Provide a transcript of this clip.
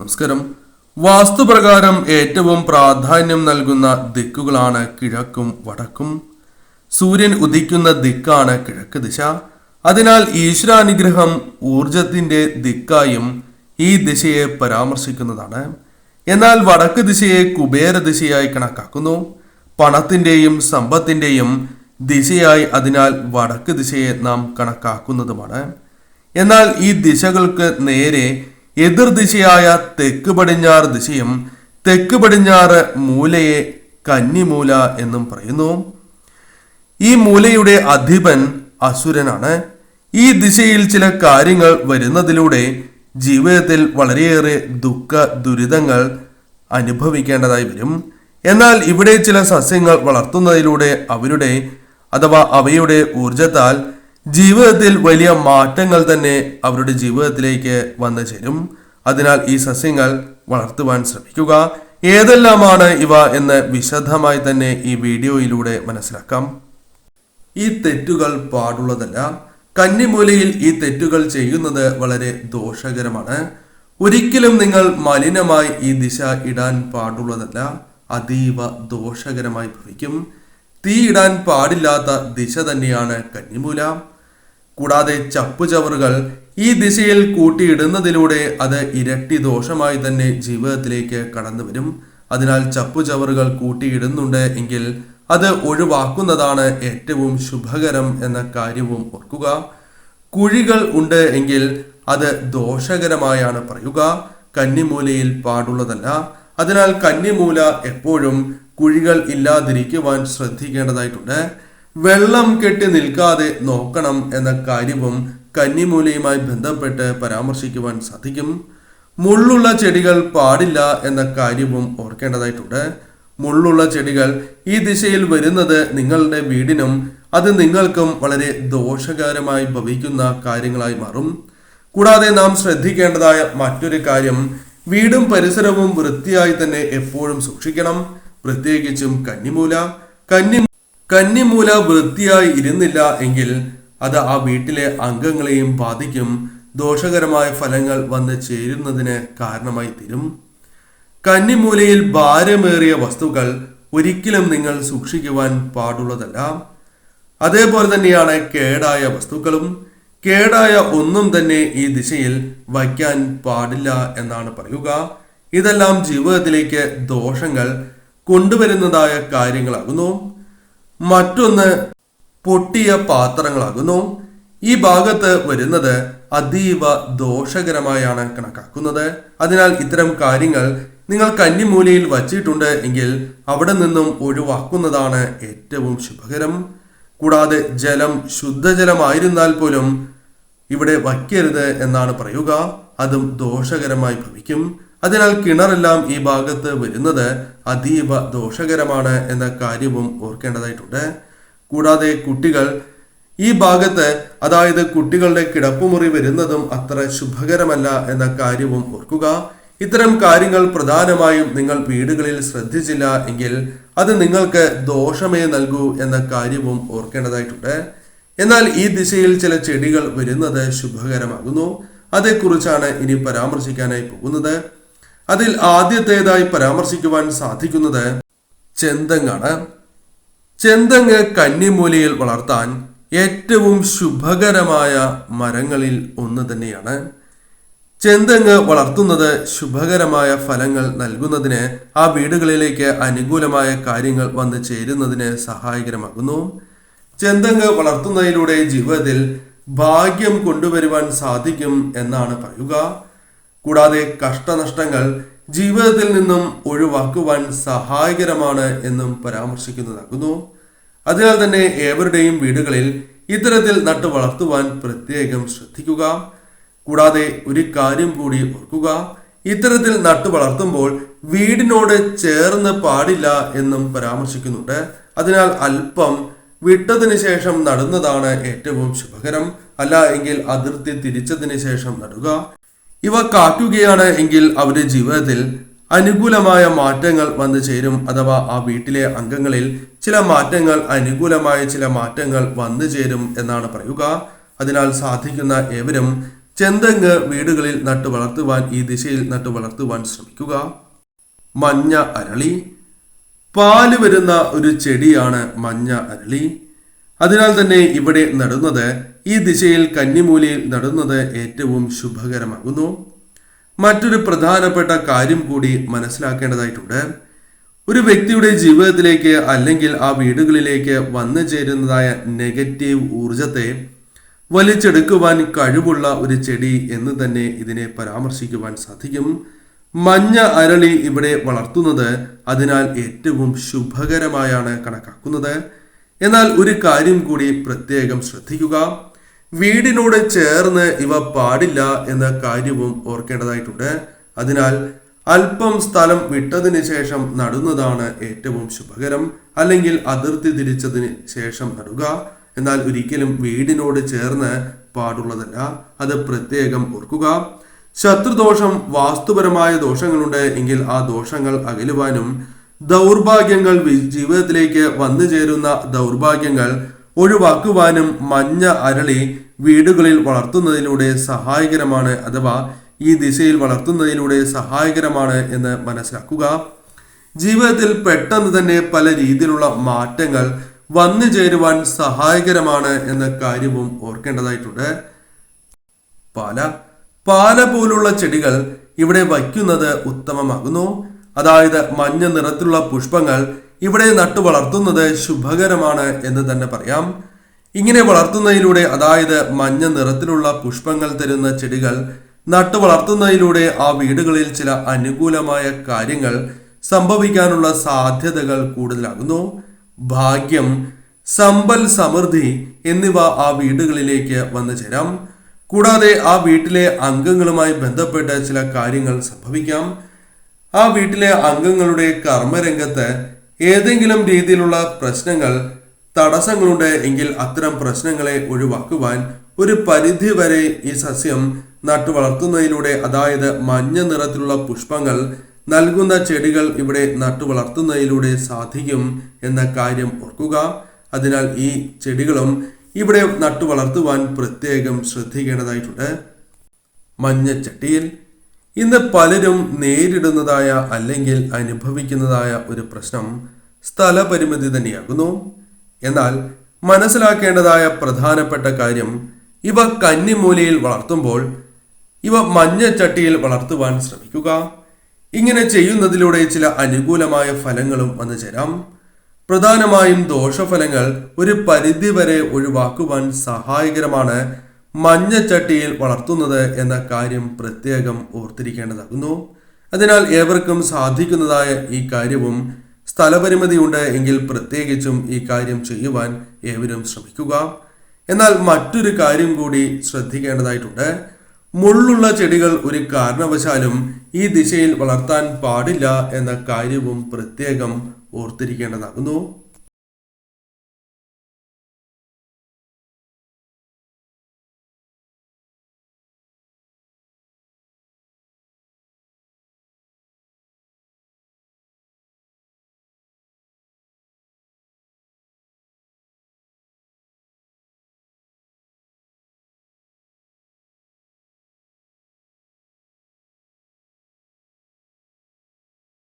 നമസ്കാരം. വാസ്തുപ്രകാരം ഏറ്റവും പ്രാധാന്യം നൽകുന്ന ദിക്കുകളാണ് കിഴക്കും വടക്കും. സൂര്യൻ ഉദിക്കുന്ന ദിക്കാണ് കിഴക്ക് ദിശ. അതിനാൽ ഈശ്വരാനുഗ്രഹം ഊർജത്തിന്റെ ദിക്കായും ഈ ദിശയെ പരാമർശിക്കുന്നതാണ്. എന്നാൽ വടക്ക് ദിശയെ കുബേര ദിശയായി കണക്കാക്കുന്നു. പണത്തിന്റെയും സമ്പത്തിന്റെയും ദിശയായി അതിനാൽ വടക്ക് ദിശയെ നാം കണക്കാക്കുന്നതുമാണ്. എന്നാൽ ഈ ദിശകൾക്ക് നേരെ എതിർദിശയായ തെക്ക് പടിഞ്ഞാറ് ദിശയും തെക്ക് പടിഞ്ഞാറ് മൂലയെ കന്നിമൂല എന്നും പറയുന്നു. ഈ മൂലയുടെ അധിപൻ അസുരനാണ്. ഈ ദിശയിൽ ചില കാര്യങ്ങൾ വരുന്നതിലൂടെ ജീവിതത്തിൽ വളരെയേറെ ദുഃഖ ദുരിതങ്ങൾ അനുഭവിക്കേണ്ടതായി വരും. എന്നാൽ ഇവിടെ ചില സസ്യങ്ങൾ വളർത്തുന്നതിലൂടെ അവരുടെ അഥവാ അവയുടെ ഊർജത്താൽ ജീവിതത്തിൽ വലിയ മാറ്റങ്ങൾ തന്നെ അവരുടെ ജീവിതത്തിലേക്ക് വന്നു ചേരും. അതിനാൽ ഈ സസ്യങ്ങൾ വളർത്തുവാൻ ശ്രമിക്കുക. ഏതെല്ലാമാണ് ഇവ എന്ന് വിശദമായി തന്നെ ഈ വീഡിയോയിലൂടെ മനസ്സിലാക്കാം. ഈ തെറ്റുകൾ പാടുള്ളതല്ല. കന്നിമൂലയിൽ ഈ തെറ്റുകൾ ചെയ്യുന്നത് വളരെ ദോഷകരമാണ്. ഒരിക്കലും നിങ്ങൾ മലിനമായി ഈ ദിശ ഇടാൻ പാടുള്ളതല്ല. അതീവ ദോഷകരമായി ഭവിക്കും. തീ ഇടാൻ പാടില്ലാത്ത ദിശ തന്നെയാണ് കന്നിമൂല. കൂടാതെ ചപ്പുചവറുകൾ ഈ ദിശയിൽ കൂട്ടിയിടുന്നതിലൂടെ അത് ഇരട്ടി ദോഷമായി തന്നെ ജീവിതത്തിലേക്ക് കടന്നു വരും അതിനാൽ ചപ്പുചവറുകൾ കൂട്ടിയിടുന്നുണ്ട് എങ്കിൽ അത് ഒഴിവാക്കുന്നതാണ് ഏറ്റവും ശുഭകരം എന്ന കാര്യവും ഓർക്കുക. കുഴികൾ ഉണ്ട് എങ്കിൽ അത് ദോഷകരമായാണ് പറയുക. കന്നിമൂലയിൽ പാടുള്ളതല്ല. അതിനാൽ കന്നിമൂല എപ്പോഴും കുഴികൾ ഇല്ലാതിരിക്കുവാൻ ശ്രദ്ധിക്കേണ്ടതായിട്ടുണ്ട്. വെള്ളം കെട്ടി നിൽക്കാതെ നോക്കണം എന്ന കാര്യവും കന്നിമൂലയുമായി ബന്ധപ്പെട്ട് പരാമർശിക്കുവാൻ സാധിക്കും. മുള്ളുള്ള ചെടികൾ പാടില്ല എന്ന കാര്യവും ഓർക്കേണ്ടതായിട്ടുണ്ട്. മുള്ളുള്ള ചെടികൾ ഈ ദിശയിൽ വരുന്നത് നിങ്ങളുടെ വീടിനും അത് നിങ്ങൾക്കും വളരെ ദോഷകരമായി ഭവിക്കുന്ന കാര്യങ്ങളായി മാറും. കൂടാതെ നാം ശ്രദ്ധിക്കേണ്ടതായ മറ്റൊരു കാര്യം വീടും പരിസരവും വൃത്തിയായി തന്നെ എപ്പോഴും സൂക്ഷിക്കണം. പ്രത്യേകിച്ചും കന്നിമൂല. കന്നി കന്നിമൂല വൃത്തിയായി ഇരുന്നില്ല എങ്കിൽ അത് ആ വീട്ടിലെ അംഗങ്ങളെയും ബാധിക്കും. ദോഷകരമായ ഫലങ്ങൾ വന്ന് ചേരുന്നതിന് കാരണമായി തീരും. കന്നിമൂലയിൽ ഭാരമേറിയ വസ്തുക്കൾ ഒരിക്കലും നിങ്ങൾ സൂക്ഷിക്കുവാൻ പാടുള്ളതല്ല. അതേപോലെ തന്നെയാണ് കേടായ വസ്തുക്കളും. കേടായ ഒന്നും തന്നെ ഈ ദിശയിൽ വയ്ക്കാൻ പാടില്ല എന്നാണ് പറയുക. ഇതെല്ലാം ജീവിതത്തിലേക്ക് ദോഷങ്ങൾ കൊണ്ടുവരുന്നതായ കാര്യങ്ങളാകുന്നു. മറ്റൊന്ന് പൊട്ടിയ പാത്രങ്ങളാകുന്നു. ഈ ഭാഗത്ത് വരുന്നത് അതീവ ദോഷകരമായാണ് കണക്കാക്കുന്നത്. അതിനാൽ ഇത്തരം കാര്യങ്ങൾ നിങ്ങൾ കന്നിമൂലയിൽ വച്ചിട്ടുണ്ട് എങ്കിൽ അവിടെ നിന്നും ഒഴിവാക്കുന്നതാണ് ഏറ്റവും ശുഭകരം. കൂടാതെ ജലം ശുദ്ധജലമായിരുന്നാൽ പോലും ഇവിടെ വയ്ക്കരുത് എന്നാണ് പറയുക. അതും ദോഷകരമായി ഭവിക്കും. അതിനാൽ കിണറെല്ലാം ഈ ഭാഗത്ത് വരുന്നത് അതീവ ദോഷകരമാണ് എന്ന കാര്യവും ഓർക്കേണ്ടതായിട്ടുണ്ട്. കൂടാതെ കുട്ടികൾ ഈ ഭാഗത്ത് അതായത് കുട്ടികളുടെ കിടപ്പുമുറി വരുന്നതും അത്ര ശുഭകരമല്ല എന്ന കാര്യവും ഓർക്കുക. ഇത്തരം കാര്യങ്ങൾ പ്രധാനമായും നിങ്ങൾ വീടുകളിൽ ശ്രദ്ധിച്ചില്ല എങ്കിൽ അത് നിങ്ങൾക്ക് ദോഷമേ നൽകൂ എന്ന കാര്യവും ഓർക്കേണ്ടതായിട്ടുണ്ട്. എന്നാൽ ഈ ദിശയിൽ ചില ചെടികൾ വരുന്നത് ശുഭകരമാകുന്നു. അതേക്കുറിച്ചാണ് ഇനി പരാമർശിക്കാനായി പോകുന്നത്. അതിൽ ആദ്യത്തേതായി പരാമർശിക്കുവാൻ സാധിക്കുന്നത് ചെന്തങ്ങാണ്. ചെന്തങ്ങ് കന്നിമൂലയിൽ വളർത്താൻ ഏറ്റവും ശുഭകരമായ മരങ്ങളിൽ ഒന്ന് തന്നെയാണ്. ചെന്തങ്ങ് വളർത്തുന്നത് ശുഭകരമായ ഫലങ്ങൾ നൽകുന്നതിന് ആ വീടുകളിലേക്ക് അനുകൂലമായ കാര്യങ്ങൾ വന്നു ചേരുന്നതിന് സഹായകരമാകുന്നു. ചെന്തങ്ങ് വളർത്തുന്നതിലൂടെ ജീവിതത്തിൽ ഭാഗ്യം കൊണ്ടുവരുവാൻ സാധിക്കും എന്നാണ് പറയുക. കൂടാതെ കഷ്ടനഷ്ടങ്ങൾ ജീവിതത്തിൽ നിന്നും ഒഴിവാക്കുവാൻ സഹായകരമാണ് എന്നും പരാമർശിക്കുന്നതാകുന്നു. അതിനാൽ തന്നെ ഏവരുടെയും വീടുകളിൽ ഇത്തരത്തിൽ നട്ടു വളർത്തുവാൻ പ്രത്യേകം ശ്രദ്ധിക്കുക. കൂടാതെ ഒരു കാര്യം കൂടി ഓർക്കുക. ഇത്തരത്തിൽ നട്ടു വളർത്തുമ്പോൾ വീടിനോട് ചേർന്ന് പാടില്ല എന്നും പരാമർശിക്കുന്നുണ്ട്. അതിനാൽ അല്പം വിട്ടതിന് ശേഷം നടുന്നതാണ് ഏറ്റവും ശുഭകരം. അല്ല എങ്കിൽ അതിർത്തി തിരിച്ചതിന് ശേഷം നടുക. ഇവ കാക്കുകയാണ് എങ്കിൽ അവരുടെ ജീവിതത്തിൽ അനുകൂലമായ മാറ്റങ്ങൾ വന്നു ചേരും അഥവാ ആ വീട്ടിലെ അംഗങ്ങളിൽ ചില മാറ്റങ്ങൾ അനുകൂലമായ ചില മാറ്റങ്ങൾ വന്നു ചേരും എന്നാണ് പറയുക. അതിനാൽ സാധിക്കുന്ന ഏവരും ചെന്തങ്ങ് വീടുകളിൽ നട്ടു വളർത്തുവാൻ ഈ ദിശയിൽ നട്ടു വളർത്തുവാൻ ശ്രമിക്കുക. മഞ്ഞ അരളി. പാൽ വരുന്ന ഒരു ചെടിയാണ് മഞ്ഞ അരളി. അതിനാൽ തന്നെ ഇവിടെ നടുന്നത് ഈ ദിശയിൽ കന്നിമൂലയിൽ നടുന്നത് ഏറ്റവും ശുഭകരമാകുന്നു. മറ്റൊരു പ്രധാനപ്പെട്ട കാര്യം കൂടി മനസ്സിലാക്കേണ്ടതായിട്ടുണ്ട്. ഒരു വ്യക്തിയുടെ ജീവിതത്തിലേക്ക് അല്ലെങ്കിൽ ആ വീടുകളിലേക്ക് വന്നു ചേരുന്നതായ നെഗറ്റീവ് ഊർജത്തെ വലിച്ചെടുക്കുവാൻ കഴിവുള്ള ഒരു ചെടി എന്ന് തന്നെ ഇതിനെ പരാമർശിക്കുവാൻ സാധിക്കും. മഞ്ഞ അരളി ഇവിടെ വളർത്തുന്നത് അതിനാൽ ഏറ്റവും ശുഭകരമായാണ് കണക്കാക്കുന്നത്. എന്നാൽ ഒരു കാര്യം കൂടി പ്രത്യേകം ശ്രദ്ധിക്കുക. വീടിനോട് ചേർന്ന് ഇവ പാടില്ല എന്ന കാര്യവും ഓർക്കേണ്ടതായിട്ടുണ്ട്. അതിനാൽ അല്പം സ്ഥലം വിട്ടതിന് ശേഷം നടുന്നതാണ് ഏറ്റവും ശുഭകരം. അല്ലെങ്കിൽ അതിർത്തി തിരിച്ചതിന് ശേഷം നടുക. എന്നാൽ ഒരിക്കലും വീടിനോട് ചേർന്ന് പാടുള്ളതല്ല. അത് പ്രത്യേകം ഓർക്കുക. ശത്രുദോഷം വാസ്തുപരമായ ദോഷങ്ങളുണ്ട്. എങ്കിൽ ആ ദോഷങ്ങൾ അകലുവാനും ദൗർഭാഗ്യങ്ങൾ ജീവിതത്തിലേക്ക് വന്നു ചേരുന്ന ദൗർഭാഗ്യങ്ങൾ ഒഴിവാക്കുവാനും മഞ്ഞ അരളി വീടുകളിൽ വളർത്തുന്നതിലൂടെ സഹായകരമാണ് അഥവാ ഈ ദിശയിൽ വളർത്തുന്നതിലൂടെ സഹായകരമാണ് എന്ന് മനസ്സിലാക്കുക. ജീവിതത്തിൽ പെട്ടെന്ന് തന്നെ പല രീതിയിലുള്ള മാറ്റങ്ങൾ വന്നു ചേരുവാൻ സഹായകരമാണ് എന്ന കാര്യവും ഓർക്കേണ്ടതായിട്ടുണ്ട്. പാല പാല പോലുള്ള ചെടികൾ ഇവിടെ വയ്ക്കുന്നത് ഉത്തമമാകുന്നു. അതായത് മഞ്ഞ നിറത്തിലുള്ള പുഷ്പങ്ങൾ ഇവിടെ നട്ടു വളർത്തുന്നത് ശുഭകരമാണ് എന്ന് തന്നെ പറയാം. ഇങ്ങനെ വളർത്തുന്നതിലൂടെ അതായത് മഞ്ഞ നിറത്തിലുള്ള പുഷ്പങ്ങൾ തരുന്ന ചെടികൾ നട്ടു വളർത്തുന്നതിലൂടെ ആ വീടുകളിൽ ചില അനുകൂലമായ കാര്യങ്ങൾ സംഭവിക്കാനുള്ള സാധ്യതകൾ കൂടുതലാകുന്നു. ഭാഗ്യം സമ്പൽ സമൃദ്ധി എന്നിവ ആ വീടുകളിലേക്ക് വന്നു ചേരാം. കൂടാതെ ആ വീട്ടിലെ അംഗങ്ങളുമായി ബന്ധപ്പെട്ട ചില കാര്യങ്ങൾ സംഭവിക്കാം. ആ വീട്ടിലെ അംഗങ്ങളുടെ കർമ്മരംഗത്ത് ഏതെങ്കിലും രീതിയിലുള്ള പ്രശ്നങ്ങൾ തടസ്സങ്ങളുണ്ട് എങ്കിൽ അത്തരം പ്രശ്നങ്ങളെ ഒഴിവാക്കുവാൻ ഒരു പരിധി വരെ ഈ സസ്യം നട്ടു വളർത്തുന്നതിലൂടെ അതായത് മഞ്ഞ നിറത്തിലുള്ള പുഷ്പങ്ങൾ നൽകുന്ന ചെടികൾ ഇവിടെ നട്ടു വളർത്തുന്നതിലൂടെ സാധിക്കും എന്ന കാര്യം ഓർക്കുക. അതിനാൽ ഈ ചെടികളും ഇവിടെ നട്ടു വളർത്തുവാൻ പ്രത്യേകം ശ്രദ്ധിക്കേണ്ടതായിട്ടുണ്ട്. മഞ്ഞച്ചട്ടിയിൽ ഇന്ന് പലരും നേരിടുന്നതായ അല്ലെങ്കിൽ അനുഭവിക്കുന്നതായ ഒരു പ്രശ്നം സ്ഥലപരിമിതി തന്നെയാകുന്നു. എന്നാൽ മനസ്സിലാക്കേണ്ടതായ പ്രധാനപ്പെട്ട കാര്യം ഇവ കന്നിമൂലയിൽ വളർത്തുമ്പോൾ ഇവ മഞ്ഞച്ചട്ടിയിൽ വളർത്തുവാൻ ശ്രമിക്കുക. ഇങ്ങനെ ചെയ്യുന്നതിലൂടെ ചില അനുകൂലമായ ഫലങ്ങളും വന്നു ചേരാം. പ്രധാനമായും ദോഷഫലങ്ങൾ ഒരു പരിധിവരെ ഒഴിവാക്കുവാൻ സഹായകരമാണ് മഞ്ഞച്ചട്ടിയിൽ വളർത്തുന്നത് എന്ന കാര്യം പ്രത്യേകം ഓർത്തിരിക്കേണ്ടതാകുന്നു. അതിനാൽ ഏവർക്കും സാധിക്കുന്നതായ ഈ കാര്യവും സ്ഥലപരിമിതിയുണ്ട് എങ്കിൽ പ്രത്യേകിച്ചും ഈ കാര്യം ചെയ്യുവാൻ ഏവരും ശ്രമിക്കുക. എന്നാൽ മറ്റൊരു കാര്യം കൂടി ശ്രദ്ധിക്കേണ്ടതായിട്ടുണ്ട്. മുള്ളുള്ള ചെടികൾ ഒരു കാരണവശാലും ഈ ദിശയിൽ വളർത്താൻ പാടില്ല എന്ന കാര്യവും പ്രത്യേകം ഓർത്തിരിക്കേണ്ടതാകുന്നു.